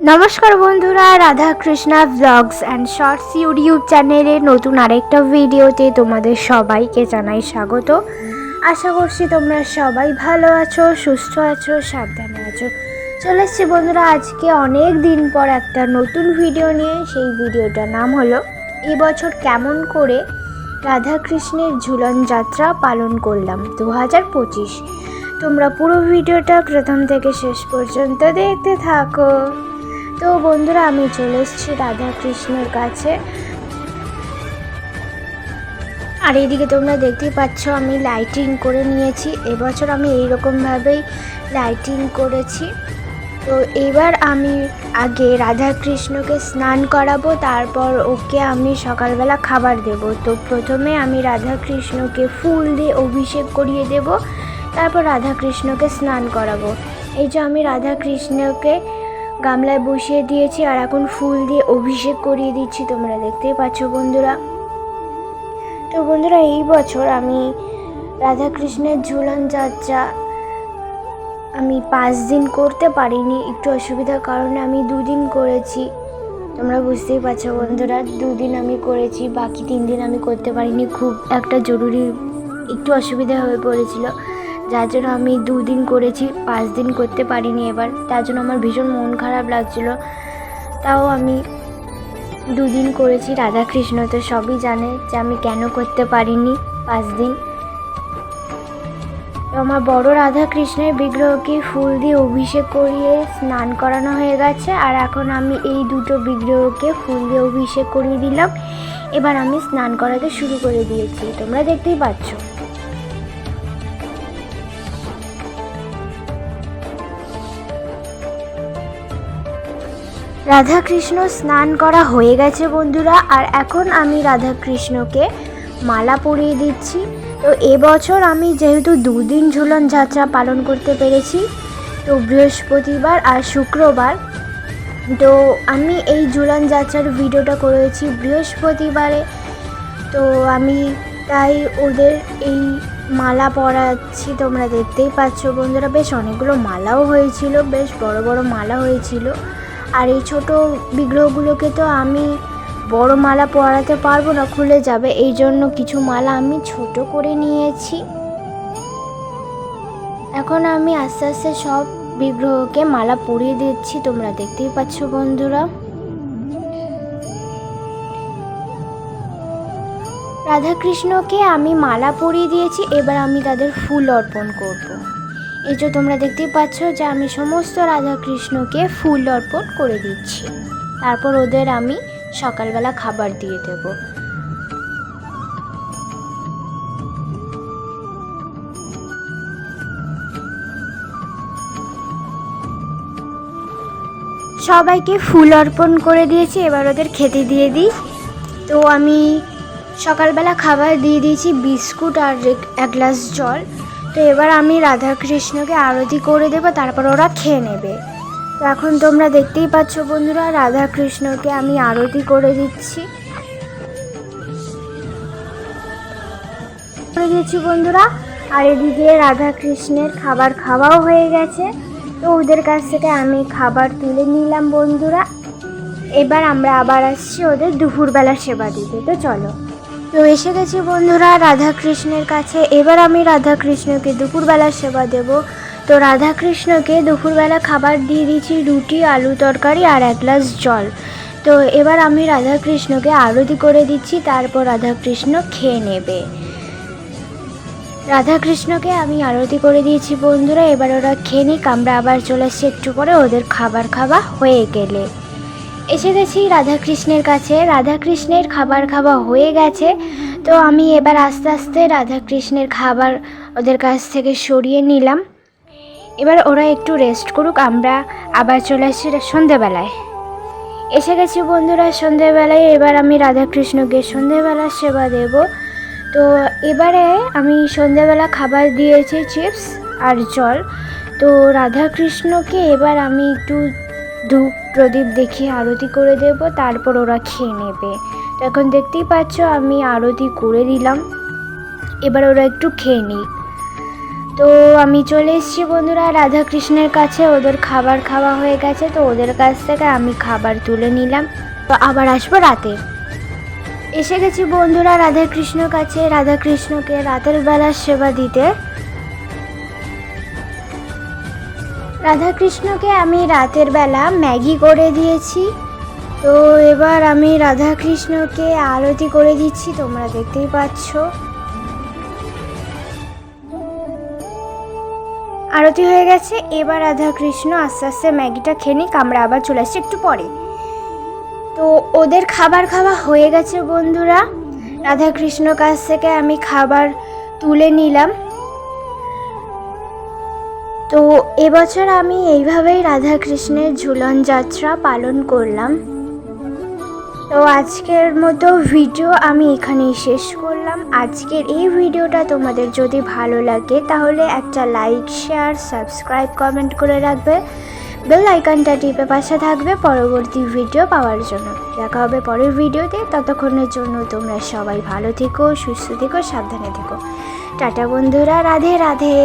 নমস্কার বন্ধুরা Radha Krishna vlogs and shorts YouTube চ্যানেলে নতুন আরেকটা ভিডিওতে তোমাদের সবাইকে জানাই স্বাগত। আশা করছি তোমরা সবাই ভালো আছো, সুস্থ আছো, সাবধানে আছো। চলে এসছি বন্ধুরা, আজকে অনেক দিন পর একটা নতুন ভিডিও নিয়ে। সেই ভিডিওটার নাম হলো এবছর কেমন করে রাধা কৃষ্ণের ঝুলন যাত্রা পালন করলাম? দু হাজার পঁচিশ। তোমরা পুরো ভিডিওটা প্রথম থেকে শেষ পর্যন্ত দেখতে থাকো। তো বন্ধুরা, আমি চলে এসেছি রাধা কৃষ্ণের কাছে। আর এইদিকে তোমরা দেখতেই পাচ্ছ, আমি লাইটিং করে নিয়েছি। এবছর আমি এইরকমভাবেই লাইটিং করেছি। তো এবার আমি আগে রাধা কৃষ্ণকে স্নান করাবো, তারপর ওকে আমি সকালবেলা খাবার দেব। তো প্রথমে আমি রাধা কৃষ্ণকে ফুল দিয়ে অভিষেক করিয়ে দেব, তারপর রাধা কৃষ্ণকে স্নান করাবো। এই যে আমি রাধা কৃষ্ণকে গামলায় বসিয়ে দিয়েছি আর এখন ফুল দিয়ে অভিষেক করিয়ে দিচ্ছি তোমরা দেখতেই পাচ্ছ বন্ধুরা। তো বন্ধুরা, এই বছর আমি রাধা কৃষ্ণের ঝুলন যাত্রা আমি পাঁচ দিন করতে পারিনি, একটু অসুবিধার কারণে আমি দুদিন করেছি। তোমরা বুঝতেই পারছ বন্ধুরা, দুদিন আমি করেছি, বাকি তিন দিন আমি করতে পারিনি। খুব একটা জরুরি একটু অসুবিধা হয়ে পড়েছিল। যার জন্য আমি দুদিন করেছি পাঁচ দিন করতে পারিনি এবার। তার জন্য আমার ভীষণ মন খারাপ লাগছিল। তাও আমি দুদিন করেছি রাধাকৃষ্ণ, তো সবই জানে যে আমি কেন করতে পারিনি পাঁচ দিন আমার বড় রাধাকৃষ্ণের বিগ্রহকে ফুল দিয়ে অভিষেক করিয়ে স্নান করানো হয়ে গেছে, আর এখন আমি এই দুটো বিগ্রহকে ফুল দিয়ে অভিষেক করিয়ে দিলাম। এবার আমি স্নান করাতে শুরু করে দিয়েছি। তোমরা দেখতেই পাচ্ছ। রাধাকৃষ্ণ স্নান করা হয়ে গেছে বন্ধুরা, আর এখন আমি রাধাকৃষ্ণকে মালা পরিয়ে দিচ্ছি। তো এবছর আমি যেহেতু দুদিন ঝুলন যাত্রা পালন করতে পেরেছি, তো বৃহস্পতিবার আর শুক্রবার, তো আমি এই ঝুলন যাত্রার ভিডিওটা করেছি বৃহস্পতিবারে। তো আমি তাই ওদের এই মালা পরাচ্ছি, তোমরা দেখতেই পাচ্ছ বন্ধুরা, বেশ অনেকগুলো মালাও হয়েছিল, বেশ বড় বড় মালা হয়েছিল। আর এই ছোট বিগ্রহগুলোকে তো আমি বড় মালা পরাতে পারব না, খুলে যাবে। এই জন্য কিছু মালা আমি ছোট করে নিয়েছি। এখন আমি আস্তে আস্তে সব বিগ্রহকে মালা পরিয়ে দিচ্ছি। তোমরা দেখতেই পাচ্ছ বন্ধুরা। রাধাকৃষ্ণকে আমি মালা পরিয়ে দিয়েছি। এবার আমি তাদের ফুল অর্পণ করব। এই যে তোমরা দেখতেই পাচ্ছ যে আমি সমস্ত রাধাকৃষ্ণকে ফুল অর্পণ করে দিচ্ছি। তারপর ওদের আমি সকালবেলা খাবার দিয়ে দেব। সবাইকে ফুল অর্পণ করে দিয়েছি, এবার ওদের খেতে দিয়ে দিই। তো আমি সকালবেলা খাবার দিয়ে দিয়েছি বিস্কুট আর এক গ্লাস জল। তো এবার আমি রাধাকৃষ্ণকে আরতি করে দেবো, তারপর ওরা খেয়ে নেবে। তো এখন তোমরা দেখতেই পাচ্ছ বন্ধুরা, রাধাকৃষ্ণকে আমি আরতি করে দিচ্ছি। করে দিচ্ছি বন্ধুরা, আর এদিকে রাধাকৃষ্ণের খাবার খাওয়াও হয়ে গেছে। তো ওদের কাছ থেকে আমি খাবার তুলে নিলাম বন্ধুরা। এবার আমরা আবার আসছি ওদের দুপুরবেলা সেবা দিতে। তো চলো। তো এসে গেছি বন্ধুরা রাধাকৃষ্ণের কাছে। এবার আমি রাধাকৃষ্ণকে দুপুরবেলা সেবা দেব। তো রাধাকৃষ্ণকে দুপুরবেলা খাবার দিয়ে দিয়েছি রুটি, আলু তরকারি আর এক গ্লাস জল। তো এবার আমি রাধাকৃষ্ণকে আরতি করে দিচ্ছি, তারপর রাধাকৃষ্ণ খেয়ে নেবে। রাধাকৃষ্ণকে আমি আরতি করে দিয়েছি বন্ধুরা, এবার ওরা খেয়ে নিক, আমরা আবার চলে আসছি একটু পরে, ওদের খাবার খাওয়া হয়ে গেলে। এসে গেছি রাধাকৃষ্ণের কাছে। রাধাকৃষ্ণের খাবার খাওয়া হয়ে গেছে। তো আমি এবার আস্তে আস্তে রাধাকৃষ্ণের খাবার ওদের কাছ থেকে সরিয়ে নিলাম। এবার ওরা একটু রেস্ট করুক, আমরা আবার চলে আসি সন্ধেবেলায়। এসে গেছি বন্ধুরা, সন্ধেবেলায় এবার আমি রাধাকৃষ্ণকে সন্ধেবেলা সেবা দেব। তো এবারে আমি সন্ধেবেলা খাবার দিয়েছি চিপস আর জল। তো রাধাকৃষ্ণকে এবার আমি একটু ধূপ প্রদীপ দেখিয়ে আরতি করে দেব, তারপর ওরা খেয়ে নেবে। এখন দেখতেই পাচ্ছ, আমি আরতি করে দিলাম। এবার ওরা একটু খেয়ে নিই তো আমি চলে এসেছি বন্ধুরা রাধাকৃষ্ণের কাছে, ওদের খাবার খাওয়া হয়ে গেছে, তো ওদের কাছ থেকে আমি খাবার তুলে নিলাম। তো আবার আসব রাতে। এসে গেছি বন্ধুরা রাধাকৃষ্ণর কাছে, রাধাকৃষ্ণকে রাতের বেলার সেবা দিতে। রাধাকৃষ্ণকে আমি রাতের বেলা ম্যাগি করে দিয়েছি। তো এবার আমি রাধাকৃষ্ণকে আরতি করে দিচ্ছি, তোমরা দেখতেই পাচ্ছ। আরতি হয়ে গেছে, এবার রাধাকৃষ্ণ আস্তে আস্তে ম্যাগিটা খেয়ে নিক, আমরা আবার চলে আসছি একটু পরে। তো ওদের খাবার খাওয়া হয়ে গেছে বন্ধুরা। রাধাকৃষ্ণ কাছ থেকে আমি খাবার তুলে নিলাম। তো এবছর আমি এইভাবেই রাধাকৃষ্ণের ঝুলন যাত্রা পালন করলাম। তো আজকের মতো ভিডিও আমি এখানেই শেষ করলাম। আজকের এই ভিডিওটা তোমাদের যদি ভালো লাগে, তাহলে একটা লাইক শেয়ার সাবস্ক্রাইব কমেন্ট করে রাখবে। বেল আইকনটা টিপে পাশে থাকবে পরবর্তী ভিডিও পাওয়ার জন্য। দেখা হবে পরের ভিডিওতে ততক্ষণের জন্য তোমরা সবাই ভালো থেকো, সুস্থ থেকো, সাবধানে থেকো। টাটা বন্ধুরা, রাধে রাধে।